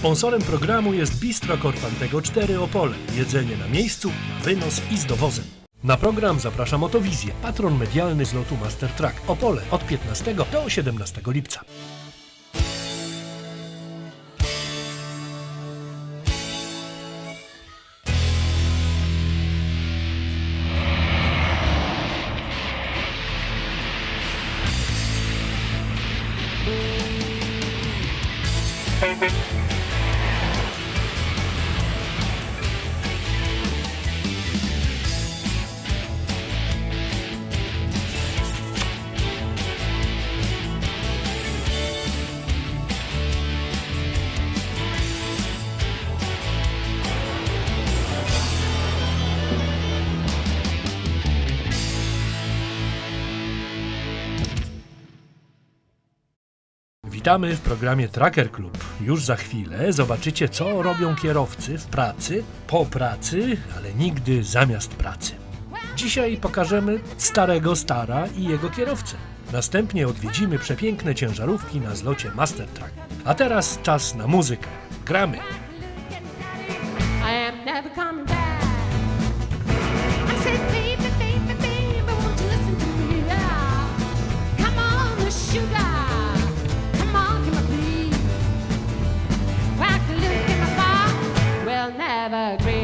Sponsorem programu jest Bistro Korfantego 4 Opole. Jedzenie na miejscu, na wynos i z dowozem. Na program zaprasza Motowizję, patron medialny z lotu Master Track Opole od 15 do 17 lipca. Witamy w programie Tracker Club. Już za chwilę zobaczycie, co robią kierowcy w pracy, po pracy, ale nigdy zamiast pracy. Dzisiaj pokażemy starego stara i jego kierowcę. Następnie odwiedzimy przepiękne ciężarówki na zlocie Master Track. A teraz czas na muzykę. Gramy! I am never never agree.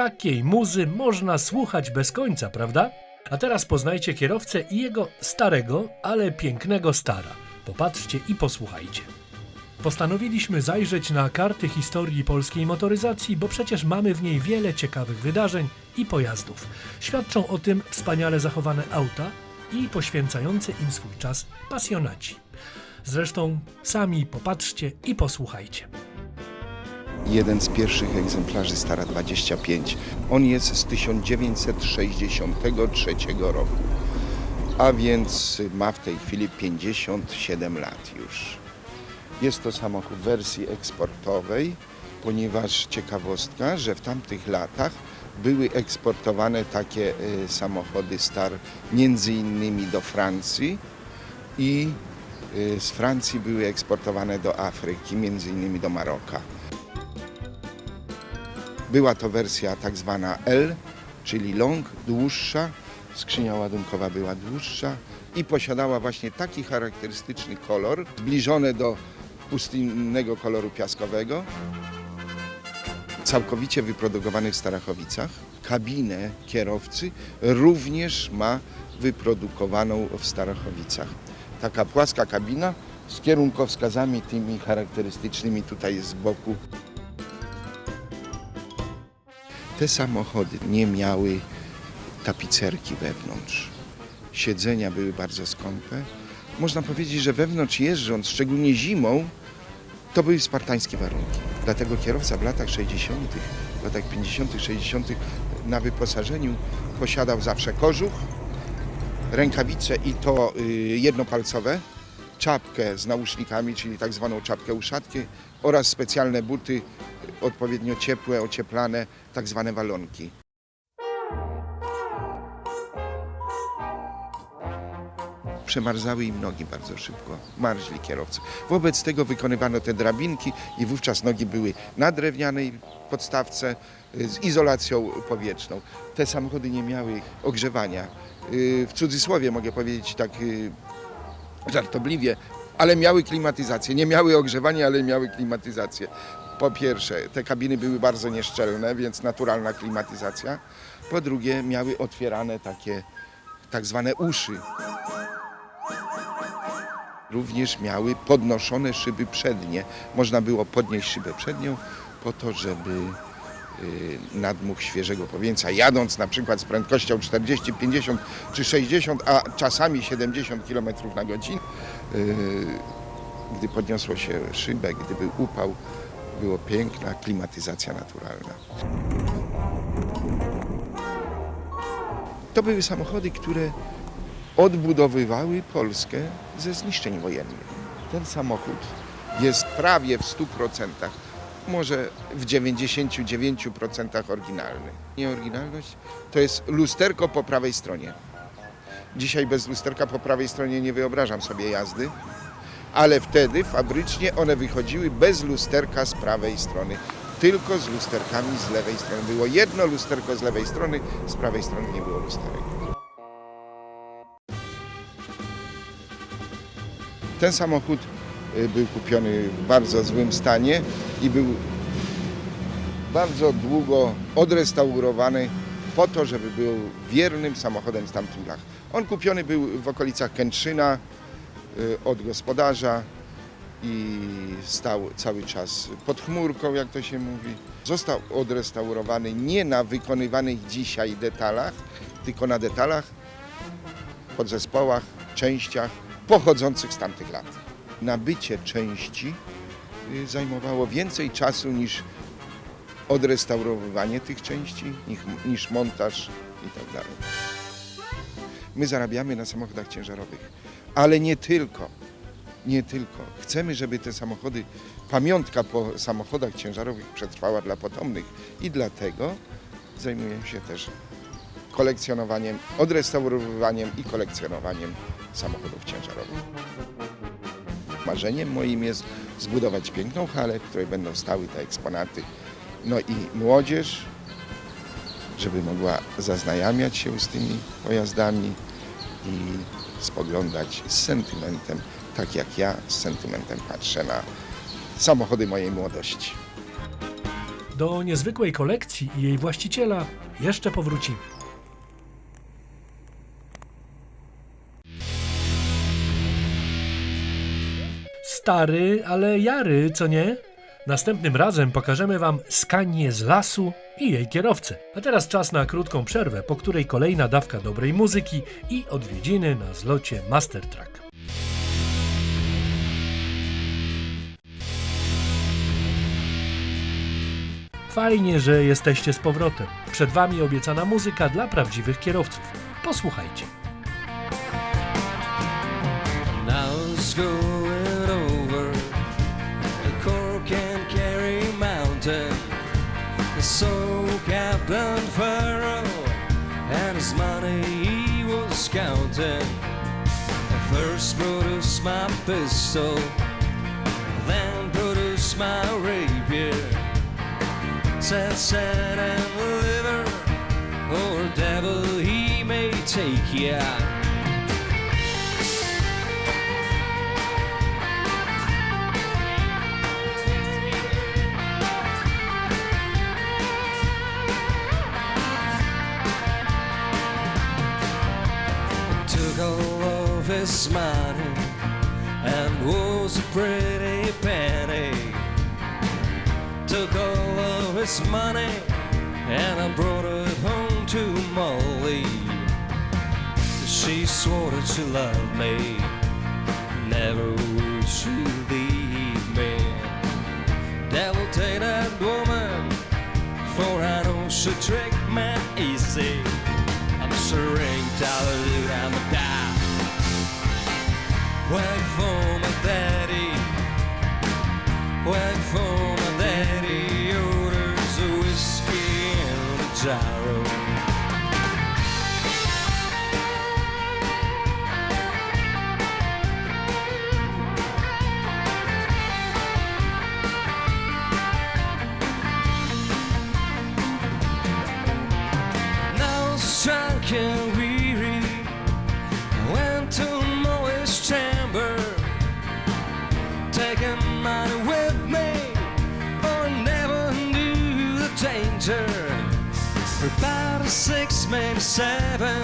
Takiej muzy można słuchać bez końca, prawda? A teraz poznajcie kierowcę i jego starego, ale pięknego stara. Popatrzcie i posłuchajcie. Postanowiliśmy zajrzeć na karty historii polskiej motoryzacji, bo przecież mamy w niej wiele ciekawych wydarzeń i pojazdów. Świadczą o tym wspaniale zachowane auta i poświęcający im swój czas pasjonaci. Zresztą sami popatrzcie i posłuchajcie. Jeden z pierwszych egzemplarzy Stara 25. On jest z 1963 roku, a więc ma w tej chwili 57 lat już. Jest to samochód w wersji eksportowej, ponieważ ciekawostka, że w tamtych latach były eksportowane takie y, samochody Star między innymi do Francji i y, z Francji były eksportowane do Afryki, między innymi do Maroka. Była to wersja tak zwana L, czyli long, dłuższa. Skrzynia ładunkowa była dłuższa i posiadała właśnie taki charakterystyczny kolor, zbliżony do pustynnego koloru piaskowego. Całkowicie wyprodukowany w Starachowicach. Kabinę kierowcy również ma wyprodukowaną w Starachowicach. Taka płaska kabina z kierunkowskazami tymi charakterystycznymi tutaj z boku te samochody nie miały tapicerki wewnątrz. Siedzenia były bardzo skąpe. Można powiedzieć, że wewnątrz jeżdżąc, szczególnie zimą, to były spartańskie warunki. Dlatego kierowca w latach 60., w latach 50., 60. na wyposażeniu posiadał zawsze kożuch, rękawice i to y, jednopalcowe, czapkę z nausznikami, czyli tak zwaną czapkę uszatki oraz specjalne buty odpowiednio ciepłe, ocieplane, tak zwane walonki. Przemarzały im nogi bardzo szybko, marzli kierowcy. Wobec tego wykonywano te drabinki i wówczas nogi były na drewnianej podstawce y, z izolacją powietrzną. Te samochody nie miały ogrzewania. Y, W cudzysłowie mogę powiedzieć tak y, żartobliwie, ale miały klimatyzację. Nie miały ogrzewania, ale miały klimatyzację. Po pierwsze, te kabiny były bardzo nieszczelne, więc naturalna klimatyzacja. Po drugie, miały otwierane takie tak zwane uszy. Również miały podnoszone szyby przednie. Można było podnieść szybę przednią po to, żeby nadmuch świeżego powietrza, jadąc na przykład z prędkością 40, 50 czy 60, a czasami 70 km na godzinę, y, gdy podniosło się szybę, gdy był upał, była piękna klimatyzacja naturalna. To były samochody, które odbudowywały Polskę ze zniszczeń wojennych. Ten samochód jest prawie w 100%, może w 99% oryginalny. Nieoryginalność to jest lusterko po prawej stronie. Dzisiaj bez lusterka po prawej stronie nie wyobrażam sobie jazdy, ale wtedy fabrycznie one wychodziły bez lusterka z prawej strony, tylko z lusterkami z lewej strony. Było jedno lusterko z lewej strony, z prawej strony nie było lusterek. Ten samochód był kupiony w bardzo złym stanie i był bardzo długo odrestaurowany po to, żeby był wiernym samochodem z tamtych lat. On kupiony był w okolicach Kętrzyna y, od gospodarza i stał cały czas pod chmurką, jak to się mówi. Został odrestaurowany nie na wykonywanych dzisiaj detalach, tylko na detalach, podzespołach, częściach pochodzących z tamtych lat. Nabycie części y, zajmowało więcej czasu niż odrestaurowywanie tych części, niż, montaż i tak dalej. My zarabiamy na samochodach ciężarowych, ale nie tylko. Nie tylko. Chcemy, żeby te samochody, pamiątka po samochodach ciężarowych przetrwała dla potomnych i dlatego zajmujemy się też kolekcjonowaniem, odrestaurowywaniem i kolekcjonowaniem samochodów ciężarowych. Marzeniem moim jest zbudować piękną halę, w której będą stały te eksponaty. No i młodzież, żeby mogła zaznajamiać się z tymi pojazdami i spoglądać z sentymentem, tak jak ja z sentymentem patrzę na samochody mojej młodości. Do niezwykłej kolekcji i jej właściciela jeszcze powrócimy. Stary, ale jary, co nie? Następnym razem pokażemy Wam skanie z lasu i jej kierowcę. A teraz czas na krótką przerwę, po której kolejna dawka dobrej muzyki i odwiedziny na zlocie Master Track. Fajnie, że jesteście z powrotem. Przed Wami obiecana muzyka dla prawdziwych kierowców. Posłuchajcie. Now I first produce my pistol, then produce my rapier. Said, said and liver, or devil he may take ya. took his money and was a pretty penny. Took all of his money and I brought it home to Molly. She swore that she loved me, never would she leave me. Devil take that woman, for I know she trick me easy. I'm sure ain't where seven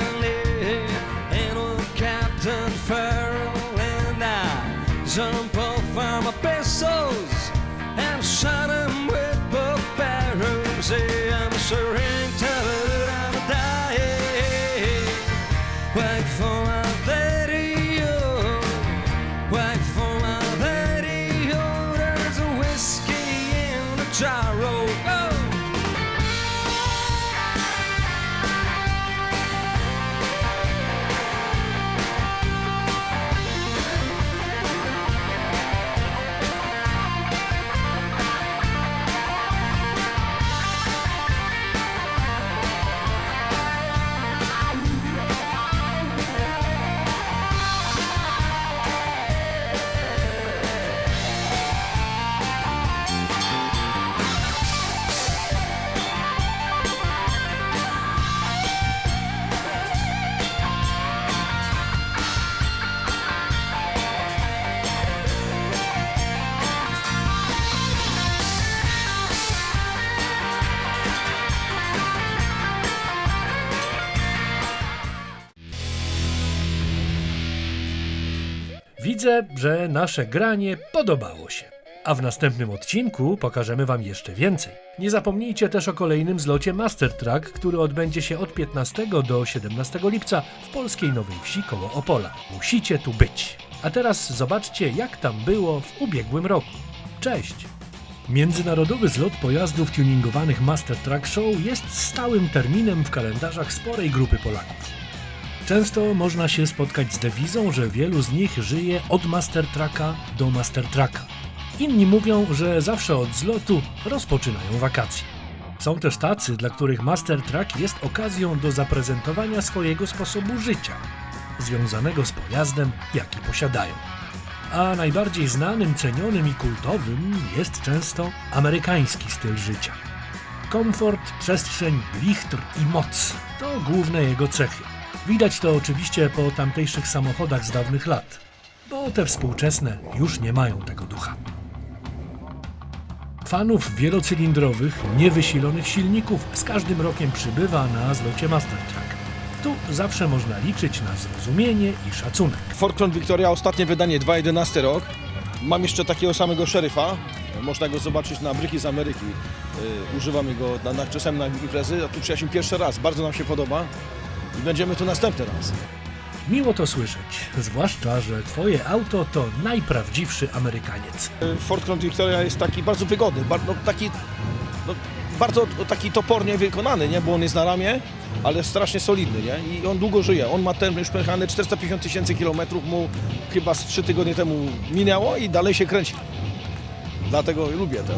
Widzę, że nasze granie podobało się. A w następnym odcinku pokażemy Wam jeszcze więcej. Nie zapomnijcie też o kolejnym zlocie Master Track, który odbędzie się od 15 do 17 lipca w polskiej Nowej Wsi koło Opola. Musicie tu być. A teraz zobaczcie, jak tam było w ubiegłym roku. Cześć! Międzynarodowy zlot pojazdów tuningowanych Master Track Show jest stałym terminem w kalendarzach sporej grupy Polaków. Często można się spotkać z dewizą, że wielu z nich żyje od Master Trucka do Master Trucka. Inni mówią, że zawsze od zlotu rozpoczynają wakacje. Są też tacy, dla których Master Truck jest okazją do zaprezentowania swojego sposobu życia, związanego z pojazdem, jaki posiadają. A najbardziej znanym, cenionym i kultowym jest często amerykański styl życia. Komfort, przestrzeń, lichtr i moc to główne jego cechy. Widać to oczywiście po tamtejszych samochodach z dawnych lat, bo te współczesne już nie mają tego ducha. Fanów wielocylindrowych, niewysilonych silników z każdym rokiem przybywa na zlocie Master Truck. Tu zawsze można liczyć na zrozumienie i szacunek. Ford Crown Victoria, ostatnie wydanie, 2011 rok. Mam jeszcze takiego samego szeryfa. Można go zobaczyć na Bryki z Ameryki. Yy, używamy go na, na, czasem na imprezy, a tu przyjaźń pierwszy raz. Bardzo nam się podoba i będziemy tu następny raz. Miło to słyszeć, zwłaszcza, że Twoje auto to najprawdziwszy Amerykaniec. Ford Crown Victoria jest taki bardzo wygodny, bar, no, taki, no, bardzo taki topornie wykonany, nie? bo on jest na ramię, ale strasznie solidny nie? i on długo żyje. On ma ten już pojechany 450 tysięcy kilometrów, mu chyba z 3 tygodnie temu minęło i dalej się kręci. Dlatego lubię te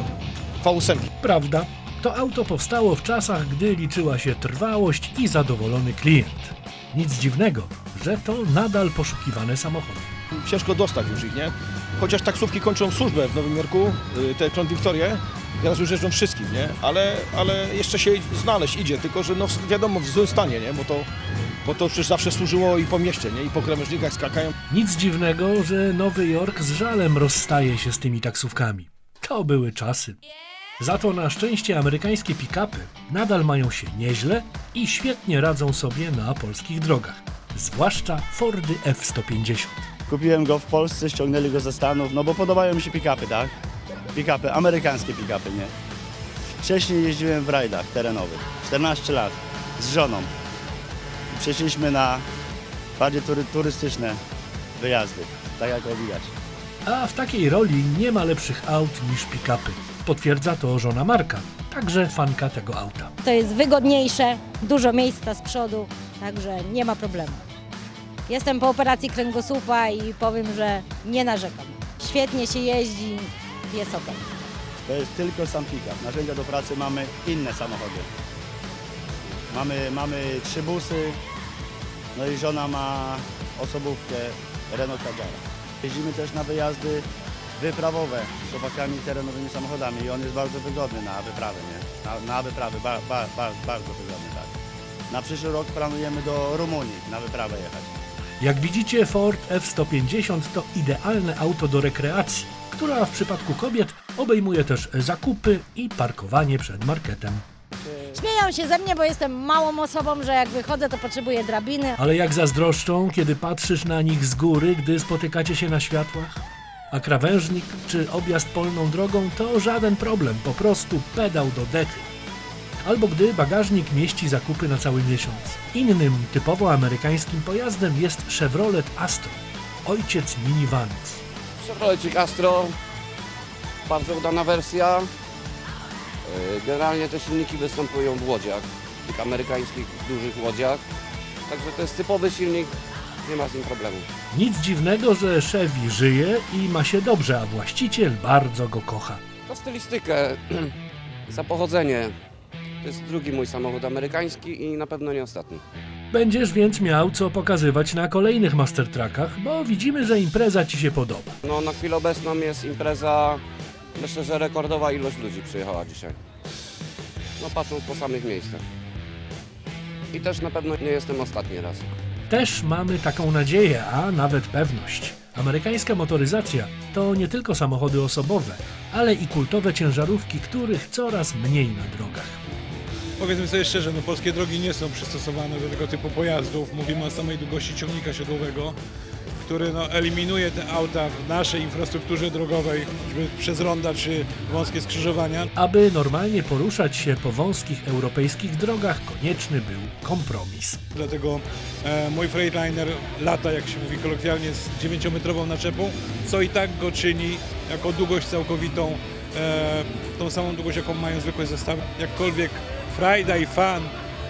V8. Prawda, to auto powstało w czasach, gdy liczyła się trwałość i zadowolony klient. Nic dziwnego, że to nadal poszukiwane samochody. ciężko dostać już ich, nie? Chociaż taksówki kończą służbę w Nowym Jorku, y, te Crown Victorie, teraz już jeżdżą wszystkim, nie? Ale, ale jeszcze się znaleźć idzie, tylko że no wiadomo, w złym stanie, nie? Bo to, bo to przecież zawsze służyło i po mieście, nie? I po krawężnikach skakają. Nic dziwnego, że Nowy Jork z żalem rozstaje się z tymi taksówkami. To były czasy. Za to na szczęście amerykańskie pick-upy nadal mają się nieźle i świetnie radzą sobie na polskich drogach. Zwłaszcza Fordy F-150. Kupiłem go w Polsce, ściągnęli go ze Stanów, no bo podobają mi się pick-upy, tak? Pick-upy, amerykańskie pick-upy, nie? Wcześniej jeździłem w rajdach terenowych, 14 lat, z żoną. Przeszliśmy na bardziej tury, turystyczne wyjazdy, tak jak widać. A w takiej roli nie ma lepszych aut niż pick-upy. Potwierdza to żona Marka, także fanka tego auta. To jest wygodniejsze, dużo miejsca z przodu, także nie ma problemu. Jestem po operacji kręgosłupa i powiem, że nie narzekam. Świetnie się jeździ, jest ok. To jest tylko sam pick-up. Narzędzia do pracy mamy inne samochody. Mamy, mamy trzy busy, no i żona ma osobówkę Renault Kadżara. Jeździmy też na wyjazdy wyprawowe z chłopakami terenowymi samochodami i on jest bardzo wygodny na wyprawę, nie? Na, na wyprawy, ba, ba, ba, bardzo wygodny, tak. Na przyszły rok planujemy do Rumunii na wyprawę jechać. Jak widzicie, Ford F-150 to idealne auto do rekreacji, która w przypadku kobiet obejmuje też zakupy i parkowanie przed marketem. Śmieją się ze mnie, bo jestem małą osobą, że jak wychodzę, to potrzebuję drabiny. Ale jak zazdroszczą, kiedy patrzysz na nich z góry, gdy spotykacie się na światłach? A krawężnik czy objazd polną drogą to żaden problem, po prostu pedał do dechy. Albo gdy bagażnik mieści zakupy na cały miesiąc. Innym typowo amerykańskim pojazdem jest Chevrolet Astro, ojciec minivanów. Chevrolet Astro, bardzo udana wersja. Yy, Generalnie te silniki występują w łodziach, tych amerykańskich dużych łodziach. Także to jest typowy silnik, nie ma z nim problemu. Nic dziwnego, że Chevy żyje i ma się dobrze, a właściciel bardzo go kocha. Za stylistykę, za pochodzenie. To jest drugi mój samochód amerykański i na pewno nie ostatni. Będziesz więc miał co pokazywać na kolejnych Mastertrackach, bo widzimy, że impreza Ci się podoba. No na chwilę obecną jest impreza, myślę, że rekordowa ilość ludzi przyjechała dzisiaj. No patrząc po samych miejscach. I też na pewno nie jestem ostatni raz. Też mamy taką nadzieję, a nawet pewność. Amerykańska motoryzacja to nie tylko samochody osobowe, ale i kultowe ciężarówki, których coraz mniej na drogach. Powiedzmy sobie szczerze, no polskie drogi nie są przystosowane do tego typu pojazdów. Mówimy o samej długości ciągnika siodłowego, który no, eliminuje te auta w naszej infrastrukturze drogowej, choćby przez ronda czy wąskie skrzyżowania. Aby normalnie poruszać się po wąskich europejskich drogach, konieczny był kompromis. Dlatego e, mój Freightliner lata, jak się mówi kolokwialnie, z 9-metrową naczepą, co i tak go czyni jako długość całkowitą, e, tą samą długość, jaką mają zwykłe zestawy. Jakkolwiek frajda i fan,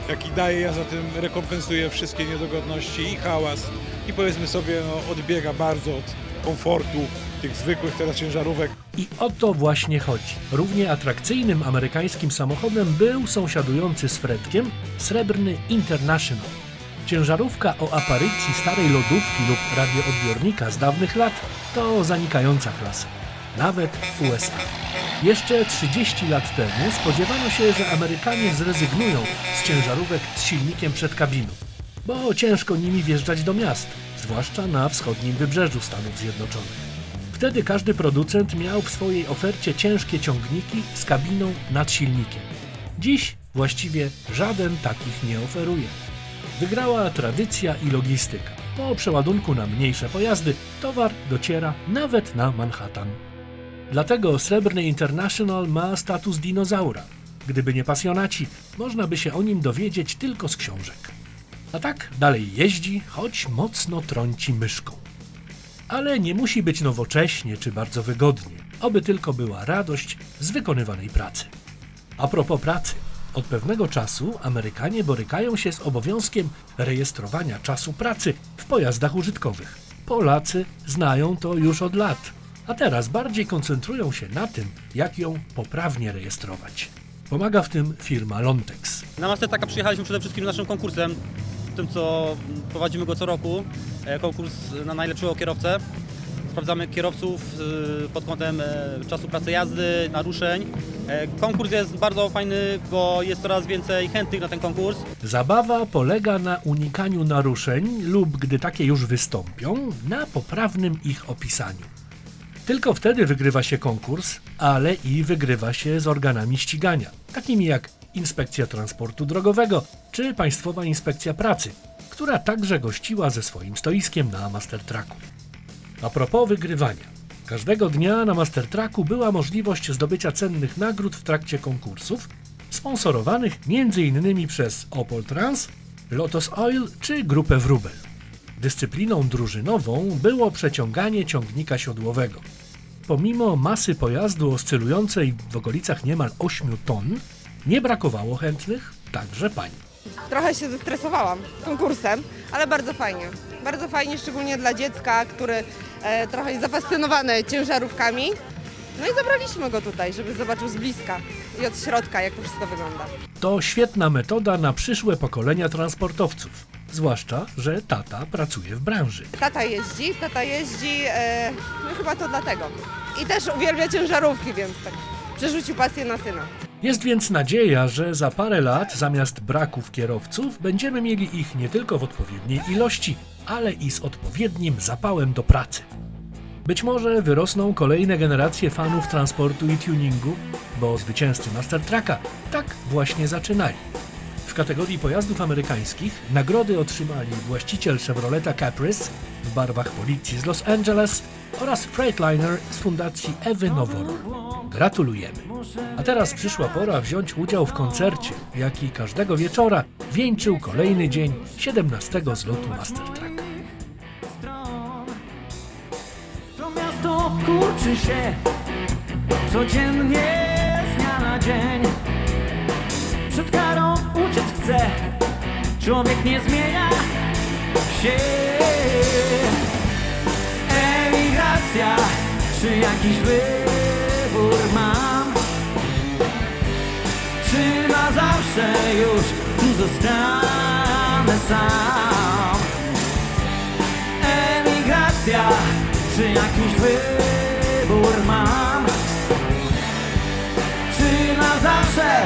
jaki daje, ja za tym rekompensuję wszystkie niedogodności i hałas i powiedzmy sobie, no, odbiega bardzo od komfortu tych zwykłych teraz ciężarówek. I o to właśnie chodzi. Równie atrakcyjnym amerykańskim samochodem był sąsiadujący z Fredkiem srebrny International. Ciężarówka o aparycji starej lodówki lub radioodbiornika z dawnych lat to zanikająca klasa. Nawet w USA. Jeszcze 30 lat temu spodziewano się, że Amerykanie zrezygnują z ciężarówek z silnikiem przed kabiną, bo ciężko nimi wjeżdżać do miast, zwłaszcza na wschodnim wybrzeżu Stanów Zjednoczonych. Wtedy każdy producent miał w swojej ofercie ciężkie ciągniki z kabiną nad silnikiem. Dziś właściwie żaden takich nie oferuje. Wygrała tradycja i logistyka. Po przeładunku na mniejsze pojazdy towar dociera nawet na Manhattan. Dlatego Srebrny International ma status dinozaura. Gdyby nie pasjonaci, można by się o nim dowiedzieć tylko z książek. A tak dalej jeździ, choć mocno trąci myszką ale nie musi być nowocześnie czy bardzo wygodnie, oby tylko była radość z wykonywanej pracy. A propos pracy, od pewnego czasu Amerykanie borykają się z obowiązkiem rejestrowania czasu pracy w pojazdach użytkowych. Polacy znają to już od lat, a teraz bardziej koncentrują się na tym, jak ją poprawnie rejestrować. Pomaga w tym firma Lontex. Na Mastertaka przyjechaliśmy przede wszystkim naszym konkursem, tym co prowadzimy go co roku. E, Konkurs na najlepszego kierowcę. Sprawdzamy kierowców e, pod kątem e, czasu pracy jazdy, naruszeń. Konkurs jest bardzo fajny, bo jest coraz więcej chętnych na ten konkurs. Zabawa polega na unikaniu naruszeń lub gdy takie już wystąpią, na poprawnym ich opisaniu. Tylko wtedy wygrywa się konkurs, ale i wygrywa się z organami ścigania, takimi jak Inspekcja Transportu Drogowego czy Państwowa Inspekcja Pracy, która także gościła ze swoim stoiskiem na Mastertracku. A propos wygrywania. Każdego dnia na Mastertracku była możliwość zdobycia cennych nagród w trakcie konkursów, sponsorowanych m.in. przez Opel Trans, Lotus Oil czy Grupę Wrubel. Dyscypliną drużynową było przeciąganie ciągnika siodłowego. Pomimo masy pojazdu oscylującej w okolicach niemal 8 ton, nie brakowało chętnych, także pań. Trochę się zestresowałam konkursem, ale bardzo fajnie. Bardzo fajnie, szczególnie dla dziecka, który e, trochę jest zafascynowany ciężarówkami. No i zabraliśmy go tutaj, żeby zobaczył z bliska i od środka, jak to wszystko wygląda. To świetna metoda na przyszłe pokolenia transportowców, zwłaszcza, że tata pracuje w branży. Tata jeździ, tata jeździ, e, no chyba to dlatego. I też uwielbia ciężarówki, więc tak przerzucił pasję na syna. Jest więc nadzieja, że za parę lat zamiast braków kierowców będziemy mieli ich nie tylko w odpowiedniej ilości, ale i z odpowiednim zapałem do pracy. Być może wyrosną kolejne generacje fanów transportu i tuningu, bo zwycięzcy Master Trucka tak właśnie zaczynali. W kategorii pojazdów amerykańskich nagrody otrzymali właściciel Chevroleta Caprice w barwach policji z Los Angeles oraz Freightliner z fundacji Ewy Novorol. Gratulujemy! A teraz przyszła pora wziąć udział w koncercie, jaki każdego wieczora wieńczył kolejny dzień 17 zlotu Master Trucka. To miasto kurczy się codziennie z dnia na dzień. Przed karą uciec chce, człowiek nie zmienia się. Emigracja, czy jakiś wybór Czy na zawsze już zostanę sam? Emigracja, czy jakiś wybór mam? Czy na zawsze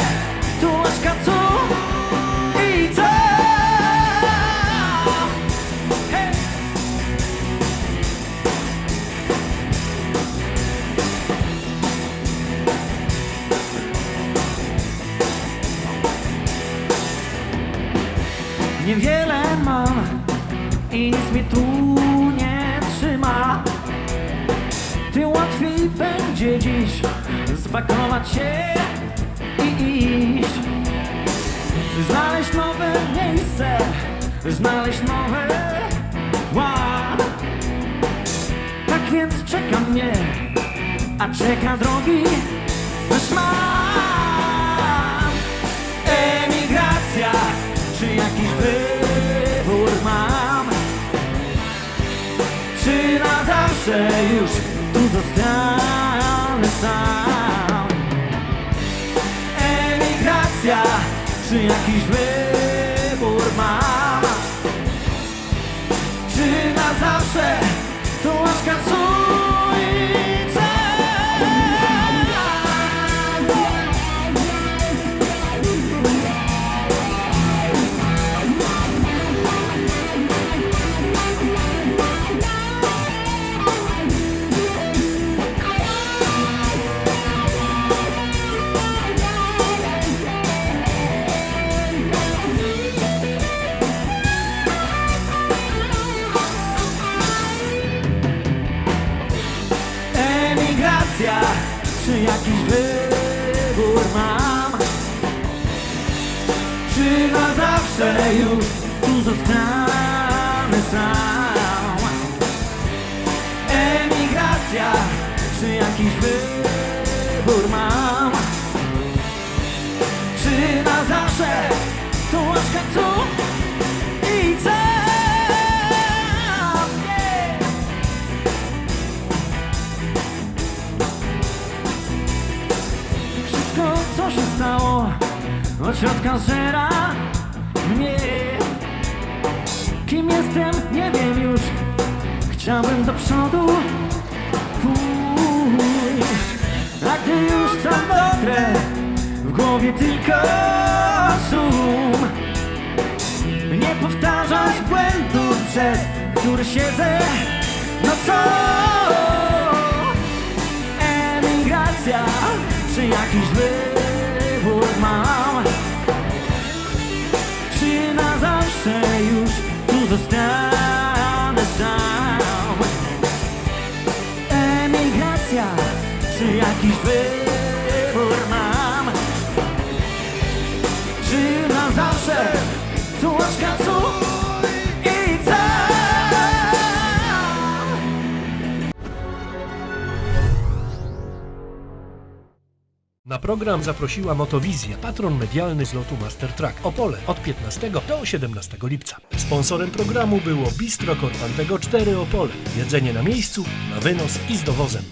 Niewiele mam i nic mnie tu nie trzyma. Tym łatwiej będzie dziś spakować się i iść. Znaleźć nowe miejsce, znaleźć nowe ład. Tak więc czeka mnie, a czeka drogi szmat. Zawsze już tu zostanę sam? Emigracja, czy jakiś wybór mam? Czy na zawsze tu łaska słońca? Zawsze już tu zostanę sam? Emigracja, czy jakiś wybór mam? Czy na zawsze tu łaska tu i co? Wszystko co się stało od środka zżera Kim jestem nie wiem już. Chciałbym do przodu pójść. A gdy już tam dotrę W głowie tylko szum. Nie powtarzać błędów przez które siedzę. No co? emigracja, czy jakiś wybór zostanę sam? Emigracja, czy jakiś wybór Na program zaprosiła Motowizja, patron medialny z lotu Master Truck Opole od 15 do 17 lipca. Sponsorem programu było Bistro Korpantego 4 Opole. Jedzenie na miejscu, na wynos i z dowozem.